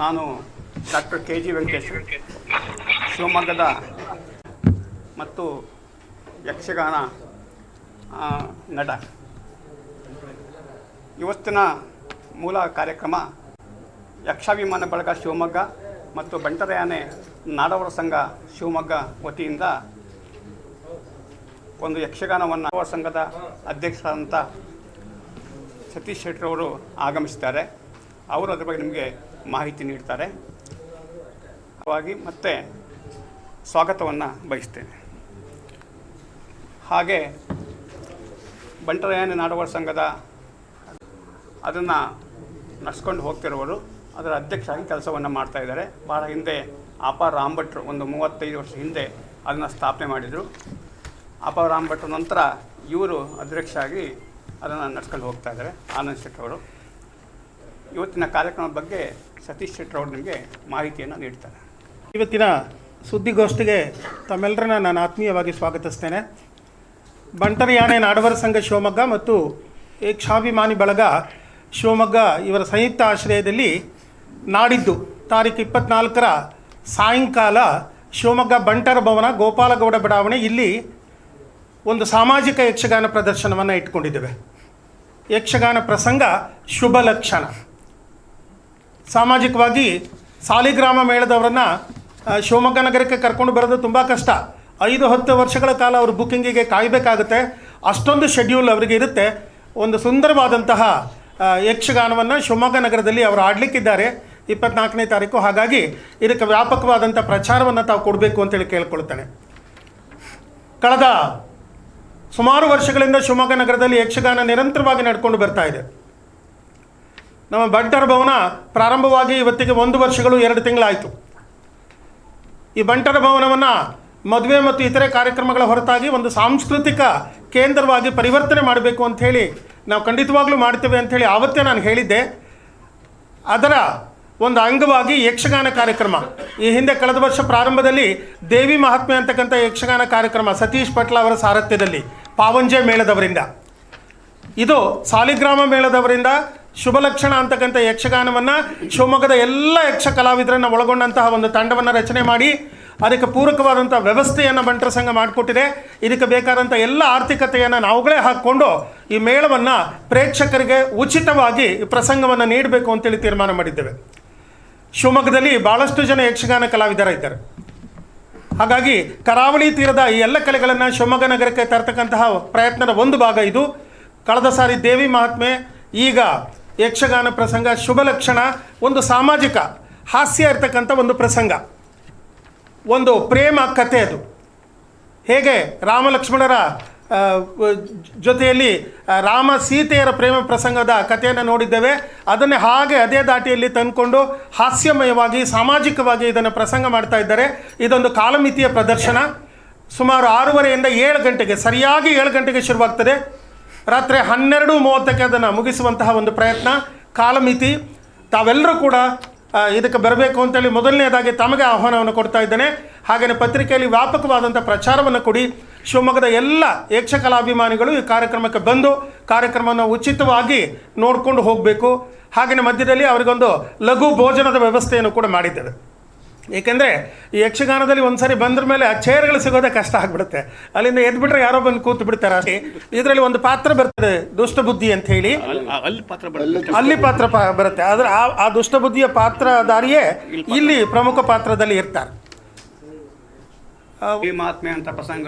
ನಾನು doctor K G Venkatesh ಶಿವಮೊಗ್ಗದ ಮತ್ತು ಯಕ್ಷಗಾನ ನಟ. ಇವತ್ತಿನ ಮೂಲ ಕಾರ್ಯಕ್ರಮ ಯಕ್ಷಾಭಿಮಾನ ಬಳಗ ಶಿವಮೊಗ್ಗ ಮತ್ತು ಬಂಟರಯಾನೆ ನಾಡವರ ಸಂಘ ಶಿವಮೊಗ್ಗ ವತಿಯಿಂದ ಒಂದು ಯಕ್ಷಗಾನವನ್ನು ಅವರ ಸಂಘದ ಅಧ್ಯಕ್ಷರಾದಂಥ ಸತೀಶ್ ಶೆಟ್ಟರವರು ಆಗಮಿಸಿದ್ದಾರೆ ಅವರು ಅದ್ರ ಬಗ್ಗೆ ನಿಮಗೆ ಮಾಹಿತಿ ನೀಡ್ತಾರೆ. ಹಾಗಾಗಿ ಮತ್ತೆ ಸ್ವಾಗತವನ್ನು ಬಯಸ್ತೇನೆ. ಹಾಗೆ ಬಂಟರಾಯನ ನಾಡವರ ಸಂಘದ ಅದನ್ನು ನಡೆಸ್ಕೊಂಡು ಹೋಗ್ತಿರೋರು, ಅದರ ಅಧ್ಯಕ್ಷರಾಗಿ ಕೆಲಸವನ್ನು ಮಾಡ್ತಾ ಇದ್ದಾರೆ. ಭಾಳ ಹಿಂದೆ ಅಪ ರಾಮ್ ಭಟ್ರು ಒಂದು ಮೂವತ್ತೈದು ವರ್ಷ ಹಿಂದೆ ಅದನ್ನು ಸ್ಥಾಪನೆ ಮಾಡಿದರು. ಅಪ ರಾಮ್ ಭಟ್ರ ನಂತರ ಇವರು ಅಧ್ಯಕ್ಷರಾಗಿ ಅದನ್ನು ನಡ್ಸ್ಕೊಂಡು ಹೋಗ್ತಾ ಇದ್ದಾರೆ, ಆನಂದ್ ಶೆಟ್ಟರವರು ಇವತ್ತಿನ ಕಾರ್ಯಕ್ರಮದ ಬಗ್ಗೆ ಸತೀಶ್ ಶೆಟ್ಟರವರು ನಿಮಗೆ ಮಾಹಿತಿಯನ್ನು ನೀಡ್ತಾರೆ. ಇವತ್ತಿನ ಸುದ್ದಿಗೋಷ್ಠಿಗೆ ತಮ್ಮೆಲ್ಲರನ್ನ ನಾನು ಆತ್ಮೀಯವಾಗಿ ಸ್ವಾಗತಿಸ್ತೇನೆ. ಬಂಟರಿಯಾಣೆ ನಾಡವರ ಸಂಘ ಶಿವಮೊಗ್ಗ ಮತ್ತು ಏಕ್ಷಾಭಿಮಾನಿ ಬಳಗ ಶಿವಮೊಗ್ಗ ಇವರ ಸಂಯುಕ್ತ ಆಶ್ರಯದಲ್ಲಿ ನಾಡಿದ್ದು ತಾರೀಕು ಇಪ್ಪತ್ನಾಲ್ಕರ ಸಾಯಂಕಾಲ ಶಿವಮೊಗ್ಗ ಬಂಟರ ಭವನ ಗೋಪಾಲಗೌಡ ಬಡಾವಣೆ ಇಲ್ಲಿ ಒಂದು ಸಾಮಾಜಿಕ ಯಕ್ಷಗಾನ ಪ್ರದರ್ಶನವನ್ನು ಇಟ್ಕೊಂಡಿದ್ದೇವೆ. ಯಕ್ಷಗಾನ ಪ್ರಸಂಗ ಶುಭ ಲಕ್ಷಣ. ಸಾಮಾಜಿಕವಾಗಿ ಸಾಲಿಗ್ರಾಮ ಮೇಳದವರನ್ನು ಶಿವಮೊಗ್ಗ ನಗರಕ್ಕೆ ಕರ್ಕೊಂಡು ಬರೋದು ತುಂಬ ಕಷ್ಟ. ಐದು, ಹತ್ತು ವರ್ಷಗಳ ಕಾಲ ಅವರು ಬುಕ್ಕಿಂಗಿಗೆ ಕಾಯಬೇಕಾಗುತ್ತೆ. ಅಷ್ಟೊಂದು ಶೆಡ್ಯೂಲ್ ಅವರಿಗೆ ಇರುತ್ತೆ. ಒಂದು ಸುಂದರವಾದಂತಹ ಯಕ್ಷಗಾನವನ್ನು ಶಿವಮೊಗ್ಗ ನಗರದಲ್ಲಿ ಅವರು ಆಡಲಿಕ್ಕಿದ್ದಾರೆ ಇಪ್ಪತ್ನಾಲ್ಕನೇ ತಾರೀಕು. ಹಾಗಾಗಿ ಇದಕ್ಕೆ ವ್ಯಾಪಕವಾದಂಥ ಪ್ರಚಾರವನ್ನು ತಾವು ಕೊಡಬೇಕು ಅಂತೇಳಿ ಕೇಳ್ಕೊಳ್ತಾನೆ. ಕಳೆದ ಸುಮಾರು ವರ್ಷಗಳಿಂದ ಶಿವಮೊಗ್ಗ ನಗರದಲ್ಲಿ ಯಕ್ಷಗಾನ ನಿರಂತರವಾಗಿ ನಡ್ಕೊಂಡು ಬರ್ತಾ ಇದೆ. ನಮ್ಮ ಬಂಟರ ಭವನ ಪ್ರಾರಂಭವಾಗಿ ಇವತ್ತಿಗೆ ಒಂದು ವರ್ಷಗಳು ಎರಡು ತಿಂಗಳಾಯಿತು. ಈ ಬಂಟರ ಭವನವನ್ನು ಮದುವೆ ಮತ್ತು ಇತರೆ ಕಾರ್ಯಕ್ರಮಗಳ ಹೊರತಾಗಿ ಒಂದು ಸಾಂಸ್ಕೃತಿಕ ಕೇಂದ್ರವಾಗಿ ಪರಿವರ್ತನೆ ಮಾಡಬೇಕು ಅಂಥೇಳಿ ನಾವು ಖಂಡಿತವಾಗ್ಲೂ ಮಾಡ್ತೇವೆ ಅಂಥೇಳಿ ಆವತ್ತೇ ನಾನು ಹೇಳಿದ್ದೆ. ಅದರ ಒಂದು ಅಂಗವಾಗಿ ಯಕ್ಷಗಾನ ಕಾರ್ಯಕ್ರಮ. ಈ ಹಿಂದೆ ಕಳೆದ ವರ್ಷ ಪ್ರಾರಂಭದಲ್ಲಿ ದೇವಿ ಮಹಾತ್ಮೆ ಅಂತಕ್ಕಂಥ ಯಕ್ಷಗಾನ ಕಾರ್ಯಕ್ರಮ ಸತೀಶ್ ಪಟ್ಲ ಅವರ ಸಾರಥ್ಯದಲ್ಲಿ, ಪಾವಂಜೆ ಮೇಳದವರಿಂದ. ಇದು ಸಾಲಿಗ್ರಾಮ ಮೇಳದವರಿಂದ ಶುಭ ಲಕ್ಷಣ ಅಂತಕ್ಕಂಥ ಯಕ್ಷಗಾನವನ್ನು ಶಿವಮೊಗ್ಗದ ಎಲ್ಲ ಯಕ್ಷ ಕಲಾವಿದರನ್ನು ಒಳಗೊಂಡಂತಹ ಒಂದು ತಂಡವನ್ನು ರಚನೆ ಮಾಡಿ ಅದಕ್ಕೆ ಪೂರಕವಾದಂಥ ವ್ಯವಸ್ಥೆಯನ್ನು ಬಂಟರ ಸಂಘ ಮಾಡಿಕೊಟ್ಟಿದೆ. ಇದಕ್ಕೆ ಬೇಕಾದಂಥ ಎಲ್ಲ ಆರ್ಥಿಕತೆಯನ್ನು ನಾವುಗಳೇ ಹಾಕ್ಕೊಂಡು ಈ ಮೇಳವನ್ನು ಪ್ರೇಕ್ಷಕರಿಗೆ ಉಚಿತವಾಗಿ ಪ್ರಸಂಗವನ್ನು ನೀಡಬೇಕು ಅಂತೇಳಿ ತೀರ್ಮಾನ ಮಾಡಿದ್ದೇವೆ. ಶಿವಮೊಗ್ಗದಲ್ಲಿ ಭಾಳಷ್ಟು ಜನ ಯಕ್ಷಗಾನ ಕಲಾವಿದರ ಇದ್ದಾರೆ ಹಾಗಾಗಿ ಕರಾವಳಿ ತೀರದ ಈ ಎಲ್ಲ ಕಲೆಗಳನ್ನು ಶಿವಮೊಗ್ಗ ನಗರಕ್ಕೆ ತರ್ತಕ್ಕಂತಹ ಪ್ರಯತ್ನದ ಒಂದು ಭಾಗ ಇದು. ಕಳೆದ ಸಾರಿ ದೇವಿ ಮಹಾತ್ಮೆ ಈಗ ಯಕ್ಷಗಾನ ಪ್ರಸಂಗ, ಶುಭ ಲಕ್ಷಣ, ಒಂದು ಸಾಮಾಜಿಕ, ಹಾಸ್ಯ ಇರ್ತಕ್ಕಂಥ ಒಂದು ಪ್ರಸಂಗ. ಒಂದು ಪ್ರೇಮ ಕಥೆ ಅದು. ಹೇಗೆ ರಾಮ ಲಕ್ಷ್ಮಣರ ಜೊತೆಯಲ್ಲಿ ರಾಮ ಸೀತೆಯರ ಪ್ರೇಮ ಪ್ರಸಂಗದ ಕಥೆಯನ್ನು ನೋಡಿದ್ದೇವೆ. ಅದನ್ನೇ ಹಾಗೆ ಅದೇ ದಾಟಿಯಲ್ಲಿ ತಂದುಕೊಂಡು ಹಾಸ್ಯಮಯವಾಗಿ, ಸಾಮಾಜಿಕವಾಗಿ ಇದನ್ನು ಪ್ರಸಂಗ ಮಾಡ್ತಾ ಇದ್ದಾರೆ. ಇದೊಂದು ಕಾಲಮಿತಿಯ ಪ್ರದರ್ಶನ. ಸುಮಾರು ಆರೂವರೆಯಿಂದ ಏಳು ಗಂಟೆಗೆ, ಸರಿಯಾಗಿ ಏಳು ಗಂಟೆಗೆ ಶುರುವಾಗ್ತದೆ. ರಾತ್ರಿ ಹನ್ನೆರಡು ಮೂವತ್ತಕ್ಕೆ ಅದನ್ನು ಮುಗಿಸುವಂತಹ ಒಂದು ಪ್ರಯತ್ನ, ಕಾಲಮಿತಿ. ತಾವೆಲ್ಲರೂ ಕೂಡ ಇದಕ್ಕೆ ಬರಬೇಕು ಅಂತೇಳಿ ಮೊದಲನೇದಾಗಿ ತಮಗೆ ಆಹ್ವಾನವನ್ನು ಕೊಡ್ತಾ ಇದ್ದೇನೆ. ಹಾಗೆಯೇ ಪತ್ರಿಕೆಯಲ್ಲಿ ವ್ಯಾಪಕವಾದಂಥ ಪ್ರಚಾರವನ್ನು ಕೊಡಿ. ಶಿವಮೊಗ್ಗದ ಎಲ್ಲ ಯಕ್ಷಕಲಾಭಿಮಾನಿಗಳು ಈ ಕಾರ್ಯಕ್ರಮಕ್ಕೆ ಬಂದು ಕಾರ್ಯಕ್ರಮವನ್ನು ಉಚಿತವಾಗಿ ನೋಡಿಕೊಂಡು ಹೋಗಬೇಕು. ಹಾಗೆಯೇ ಮಧ್ಯದಲ್ಲಿ ಅವರಿಗೊಂದು ಲಘು ಭೋಜನದ ವ್ಯವಸ್ಥೆಯನ್ನು ಕೂಡ ಮಾಡಿದ್ದೇವೆ. ಏಕೆಂದರೆ ಈ ಯಕ್ಷಗಾನದಲ್ಲಿ ಒಂದ್ಸರಿ ಬಂದ್ರ ಮೇಲೆ ಆ ಚೇರ್ಗಳು ಸಿಗೋದೇ ಕಷ್ಟ ಆಗಿಬಿಡುತ್ತೆ. ಅಲ್ಲಿಂದ ಎದ್ಬಿಟ್ರೆ ಯಾರೋ ಬಂದು ಕೂತು ಬಿಡ್ತಾರೆ ಅಷ್ಟೇ. ಇದರಲ್ಲಿ ಒಂದು ಪಾತ್ರ ಬರ್ತದೆ ದುಷ್ಟಬುದ್ಧಿ ಅಂತ ಹೇಳಿ. ಅಲ್ಲಿ ಪಾತ್ರ ಬರುತ್ತೆ. ಅಲ್ಲಿ ಪಾತ್ರ ಪ- ಬರುತ್ತೆ. ಆದರೆ ಆ ಆ ದುಷ್ಟಬುದ್ಧಿಯ ಪಾತ್ರಧಾರಿಯೇ ಇಲ್ಲಿ ಪ್ರಮುಖ ಪಾತ್ರದಲ್ಲಿ ಇರ್ತಾರೆ. ಮಹಾತ್ಮೆ ಅಂತ ಪ್ರಸಂಗ.